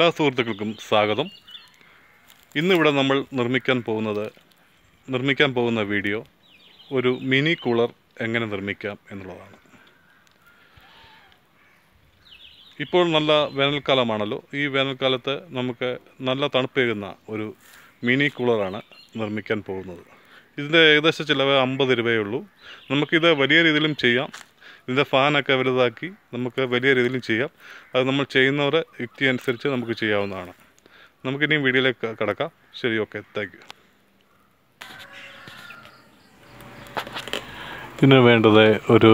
എല്ലാ സുഹൃത്തുക്കൾക്കും സ്വാഗതം. ഇന്നിവിടെ നമ്മൾ നിർമ്മിക്കാൻ പോകുന്നത് നിർമ്മിക്കാൻ പോകുന്ന വീഡിയോ ഒരു മിനി കൂളർ എങ്ങനെ നിർമ്മിക്കാം എന്നുള്ളതാണ്. ഇപ്പോൾ നല്ല വേനൽക്കാലമാണല്ലോ. ഈ വേനൽക്കാലത്ത് നമുക്ക് നല്ല തണുപ്പേകുന്ന ഒരു മിനി കൂളറാണ് നിർമ്മിക്കാൻ പോകുന്നത്. ഇതിന്റെ ഏകദേശം ചിലവ് അമ്പത് രൂപയേ ഉള്ളൂ. നമുക്കിത് വലിയ രീതിയിലും ചെയ്യാം. ഇതിന്റെ ഫാനൊക്കെ വലുതാക്കി നമുക്ക് വലിയ രീതിയിലും ചെയ്യാം. അത് നമ്മൾ ചെയ്യുന്നവരെ യുക്തി അനുസരിച്ച് നമുക്ക് ചെയ്യാവുന്നതാണ്. നമുക്കിനിയും വീഡിയോയിലേക്ക് കിടക്കാം. ശരി ഓക്കെ. Thank you. ഇതിന് വേണ്ടത് ഒരു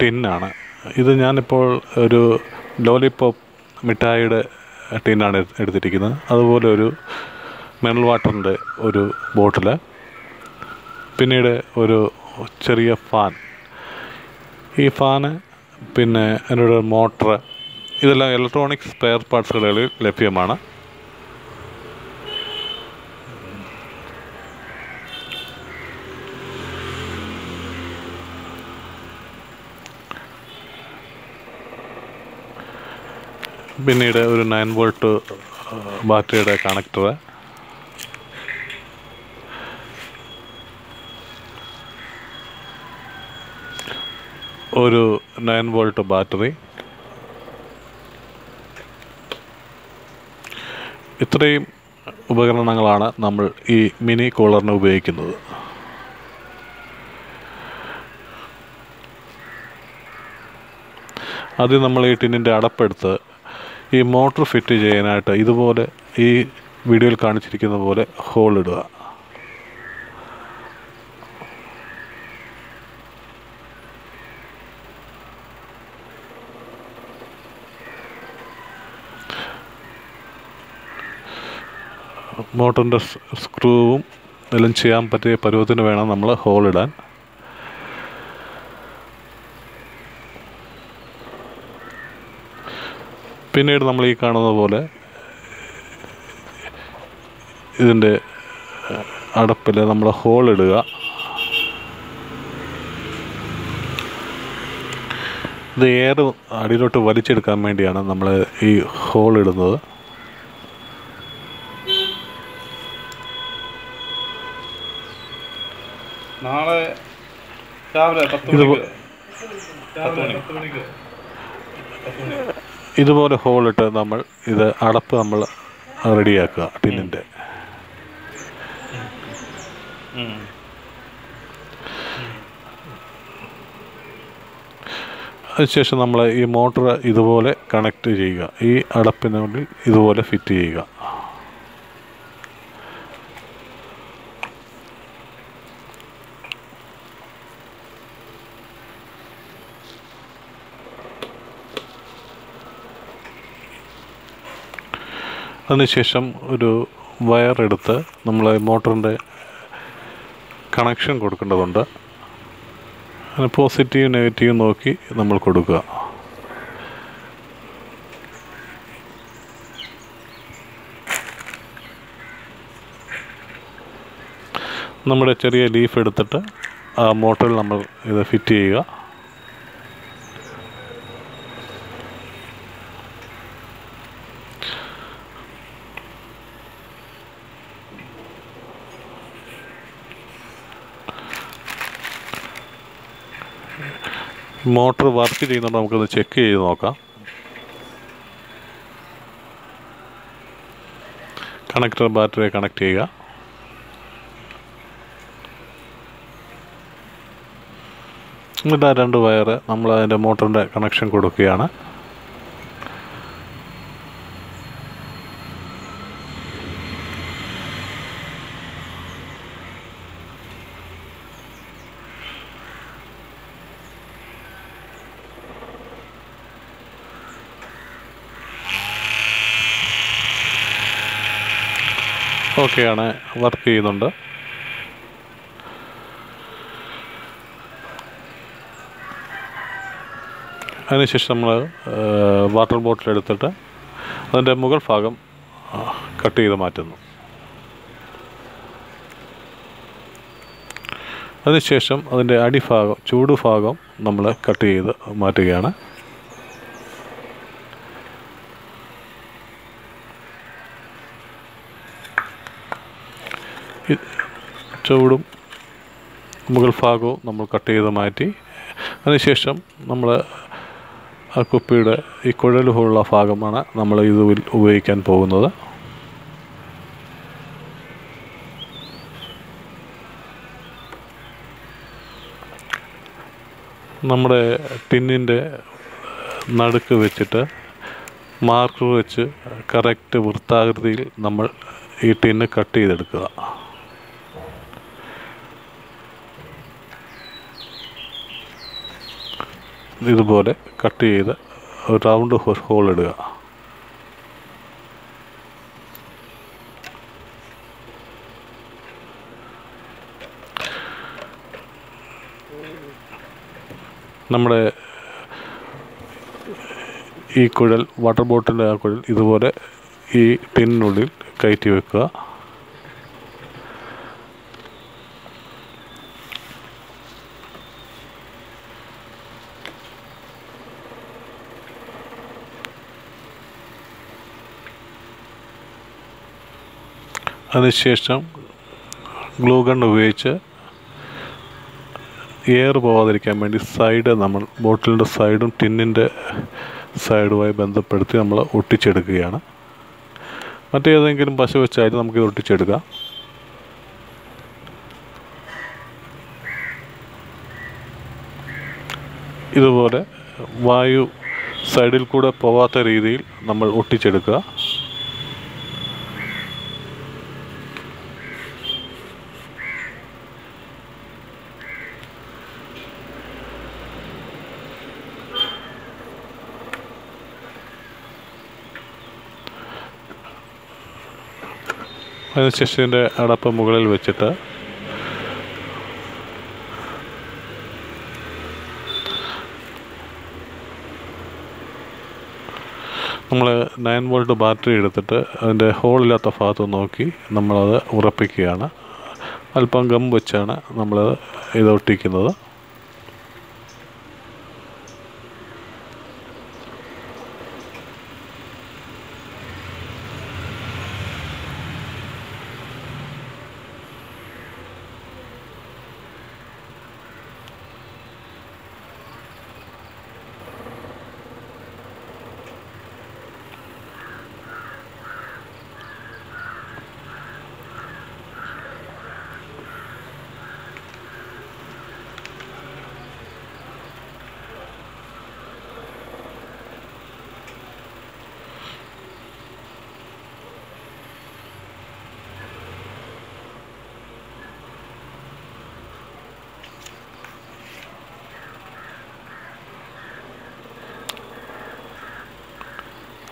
ടിന്നാണ് ഇത് ഞാനിപ്പോൾ ഒരു ലോലിപോപ്പ് മിഠായിയുടെ ടിന്നാണ് എടുത്തിരിക്കുന്നത്. അതുപോലെ ഒരു മിനറൽ വാട്ടറിന്റെ ഒരു ബോട്ടിൽ പിന്നീട് ഒരു ചെറിയ ഫാൻ. ഈ ഫാന് പിന്നെ അതിനൊരു മോട്ടർ ഇതെല്ലാം ഇലക്ട്രോണിക് സ്പെയർ പാർട്സുകളിൽ ലഭ്യമാണ്. പിന്നീട് ഒരു നയൻ വോൾട്ട് ബാറ്ററിയുടെ കണക്ടർ ഒരു നയൻ വോൾട്ട് ബാറ്ററി. ഇത്രയും ഉപകരണങ്ങളാണ് നമ്മൾ ഈ മിനി കൂളറിന് ഉപയോഗിക്കുന്നത്. ആദ്യം നമ്മൾ ഈ ടിന്നിന്റെ അടപ്പെടുത്ത് ഈ മോട്ടർ ഫിറ്റ് ചെയ്യാനായിട്ട് ഇതുപോലെ ഈ വീഡിയോയിൽ കാണിച്ചിരിക്കുന്ന പോലെ ഹോൾ ഇടുക. മോട്ടറിന്റെ സ്ക്രൂവും എല്ലാം ചെയ്യാൻ പറ്റിയ പരുവത്തിന് വേണം നമ്മൾ ഹോൾ ഇടാൻ. പിന്നീട് നമ്മൾ ഈ കാണുന്ന പോലെ ഇതിന്റെ അടപ്പിൽ നമ്മൾ ഹോൾ ഇടുക. ഇത് എയർ അടിയിലോട്ട് വലിച്ചെടുക്കാൻ വേണ്ടിയാണ് നമ്മൾ ഈ ഹോൾ നാളെ രാവിലെ പത്ത് ഇത് മണിക്ക് രാവിലെ പത്ത് മണിക്ക്. ഇതുപോലെ ഹോളിട്ട് നമ്മൾ ഇത് അടപ്പ് നമ്മൾ റെഡിയാക്കുക ടിന്നിന്റെ അതിനുശേഷം നമ്മൾ ഈ മോട്ടർ ഇതുപോലെ കണക്ട് ചെയ്യുക. ഈ അടപ്പിനുള്ളിൽ ഇതുപോലെ ഫിറ്റ് ചെയ്യുക. അതിനുശേഷം ഒരു വയർ എടുത്ത് നമ്മൾ മോട്ടറിന്റെ കണക്ഷൻ കൊടുക്കേണ്ടതുണ്ട്. അതിന് പോസിറ്റീവ് നെഗറ്റീവ് നോക്കി നമ്മൾ കൊടുക്കുക. നമ്മുടെ ചെറിയ ലീഫ് എടുത്തിട്ട് ആ മോട്ടറിൽ നമ്മൾ ഇത് ഫിറ്റ് ചെയ്യുക. മോട്ടർ വർക്ക് ചെയ്യുന്നുണ്ട് നമുക്കൊന്ന് ചെക്ക് ചെയ്ത് നോക്കാം. കണക്ടർ ബാറ്ററി കണക്ട് ചെയ്യുക. എന്നിട്ട് ആ രണ്ട് വയർ നമ്മൾ അതിന്റെ മോട്ടറിന്റെ കണക്ഷൻ കൊടുക്കുകയാണ്. ഓക്കെയാണ് വർക്ക് ചെയ്യുന്നുണ്ട്. അതിനുശേഷം നമ്മൾ വാട്ടർ ബോട്ടിൽ എടുത്തിട്ട് അതിന്റെ മുകൾ ഭാഗം കട്ട് ചെയ്ത് മാറ്റുന്നു. അതിനുശേഷം അതിന്റെ അടിഭാഗം ചൂടുഭാഗം നമ്മൾ കട്ട് ചെയ്ത് മാറ്റുകയാണ്. ചുവടും മുകൾ ഭാഗവും നമ്മൾ കട്ട് ചെയ്ത് മാറ്റി അതിനുശേഷം നമ്മൾ ആ കുപ്പിയുടെ ഈ കുഴൽ പോലുള്ള ഭാഗമാണ് നമ്മൾ ഇത് ഉപയോഗിക്കാൻ പോകുന്നത്. നമ്മുടെ ടിന്നിന്റെ നടുക്ക് വെച്ചിട്ട് മാർക്കർ വെച്ച് കറക്റ്റ് വൃത്താകൃതിയിൽ നമ്മൾ ഈ ടിന്ന് കട്ട് ചെയ്തെടുക്കുക. ഇതുപോലെ കട്ട് ചെയ്ത് റൗണ്ട് ഹോൾ ഇടുക. നമ്മുടെ ഈ കുഴൽ വാട്ടർ ബോട്ടിന്റെ ആ കുഴൽ ഇതുപോലെ ഈ ടിന്നിനുള്ളിൽ കയറ്റി വെക്കുക. അതിനുശേഷം ഗ്ലൂ ഗൺ ഉപയോഗിച്ച് എയർ പോകാതിരിക്കാൻ വേണ്ടി സൈഡ് നമ്മൾ ബോട്ടിലിന്റെ സൈഡും ടിന്നിന്റെ സൈഡുമായി ബന്ധപ്പെടുത്തി നമ്മൾ ഒട്ടിച്ചെടുക്കുകയാണ്. മറ്റേതെങ്കിലും പശ വെച്ചായാലും നമുക്കിത് ഒട്ടിച്ചെടുക്കാം. ഇതുപോലെ വായു സൈഡിൽ കൂടെ പോവാത്ത രീതിയിൽ നമ്മൾ ഒട്ടിച്ചെടുക്കുക. ഇതിന്റെ അടപ്പ് മുകളിൽ വെച്ചിട്ട് നമ്മൾ നയൻ വോൾട്ട് ബാറ്ററി എടുത്തിട്ട് അതിന്റെ ഹോളില്ലാത്ത ഭാഗത്ത് നോക്കി നമ്മളത് ഉറപ്പിക്കുകയാണ്. അല്പം ഗം വെച്ചാണ് നമ്മളത് ഇത് ഒട്ടിക്കുന്നത്.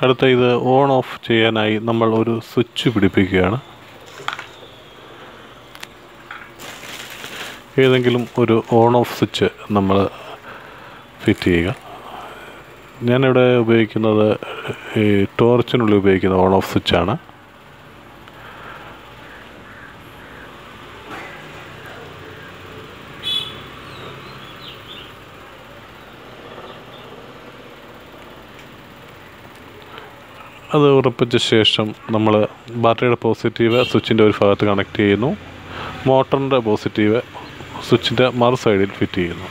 അടുത്ത ഇത് ഓൺ ഓഫ് ചെയ്യാനായി നമ്മൾ ഒരു സ്വിച്ച് പിടിപ്പിക്കുകയാണ്. ഏതെങ്കിലും ഒരു ഓൺ ഓഫ് സ്വിച്ച് നമ്മൾ ഫിറ്റ് ചെയ്യുക. ഞാനിവിടെ ഉപയോഗിക്കുന്നത് ഈ ടോർച്ചിനുള്ളിൽ ഉപയോഗിക്കുന്ന ഓൺ ഓഫ് സ്വിച്ചാണ് അത് ഉറപ്പിച്ച ശേഷം നമ്മൾ ബാറ്ററിയുടെ പോസിറ്റീവ് സ്വിച്ചിന്റെ ഒരു ഭാഗത്ത് കണക്ട് ചെയ്യുന്നു. മോട്ടറിന്റെ പോസിറ്റീവ് സ്വിച്ചിന്റെ മറു സൈഡിൽ ഫിറ്റ് ചെയ്യുന്നു.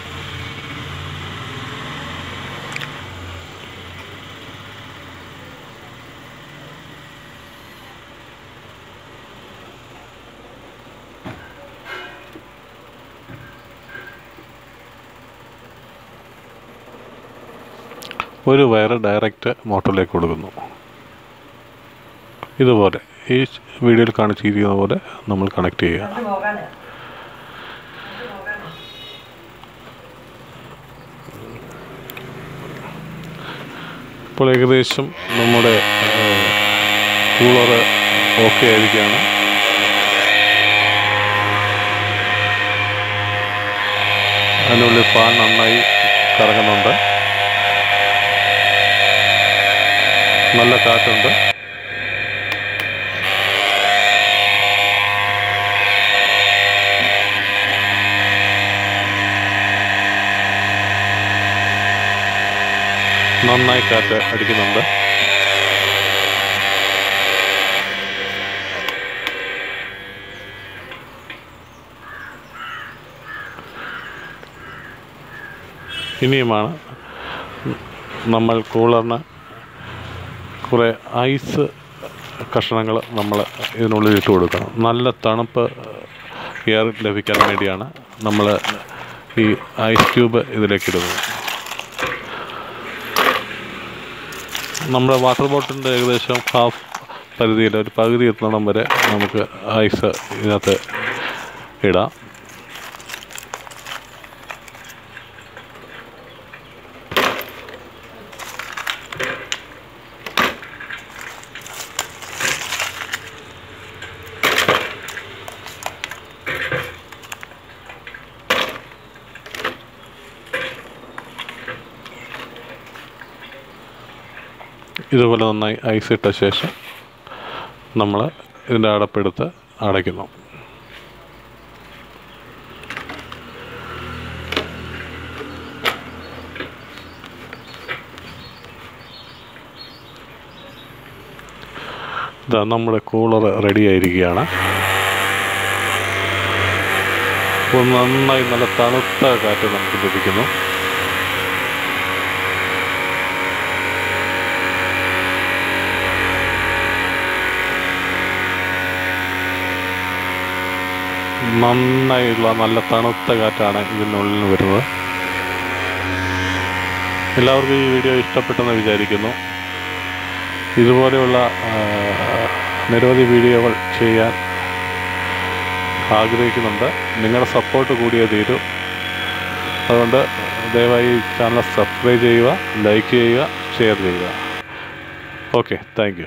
ഒരു വയർ ഡയറക്റ്റ് മോട്ടറിലേക്ക് കൊടുക്കുന്നു ഇതുപോലെ ഈ വീഡിയോയിൽ കാണിച്ചിരിക്കുന്ന പോലെ നമ്മൾ കണക്ട് ചെയ്യുക. ഇപ്പോൾ ഏകദേശം നമ്മുടെ കൂളർ ഓക്കെ ആയിരിക്കുകയാണ്. അതിനുള്ളിൽ ഫാൻ നന്നായി കറങ്ങുന്നുണ്ട്. നല്ല കാറ്റുണ്ട്. നന്നായി കാറ്റ് അടിക്കുന്നുണ്ട്. ഇനിയുമാണ് നമ്മൾ കൂളറിന് കുറേ ഐസ് കഷണങ്ങൾ നമ്മൾ ഇതിനുള്ളിൽ ഇട്ട് കൊടുക്കണം. നല്ല തണുപ്പ് എയർ ലഭിക്കാൻ വേണ്ടിയാണ് നമ്മൾ ഈ ഐസ് ക്യൂബ് ഇതിലേക്ക് ഇടുന്നത്. നമ്മുടെ വാട്ടർ ബോട്ടിലിന്റെ ഏകദേശം ഹാഫ് പരിധിയിൽ ഒരു പകുതി എത്തണം വരെ നമുക്ക് ഐസ് ഇതിനകത്ത് ഇടാം. ഇതുപോലെ നന്നായി ഐസ് ഇട്ട ശേഷം നമ്മൾ ഇതിന്റെ അടപ്പെടുത്ത് അടയ്ക്കുന്നു. ഇതാ നമ്മുടെ കൂളർ റെഡി ആയിരിക്കുകയാണ്. അപ്പോൾ നന്നായി നല്ല തണുത്ത കാറ്റ് നമുക്ക് ലഭിക്കുന്നു. നന്നായുള്ള നല്ല തണുത്ത കാറ്റാണ് ഇതിനുള്ളിൽ നിന്ന് വരുന്നത്. എല്ലാവർക്കും ഈ വീഡിയോ ഇഷ്ടപ്പെട്ടെന്ന് വിചാരിക്കുന്നു. ഇതുപോലെയുള്ള നിരവധി വീഡിയോകൾ ചെയ്യാൻ ആഗ്രഹിക്കുന്നുണ്ട്. നിങ്ങളുടെ സപ്പോർട്ട് കൂടിയേ തീരൂ. അതുകൊണ്ട് ദയവായി ചാനൽ സബ്സ്ക്രൈബ് ചെയ്യുക ലൈക്ക് ചെയ്യുക ഷെയർ ചെയ്യുക. Okay thank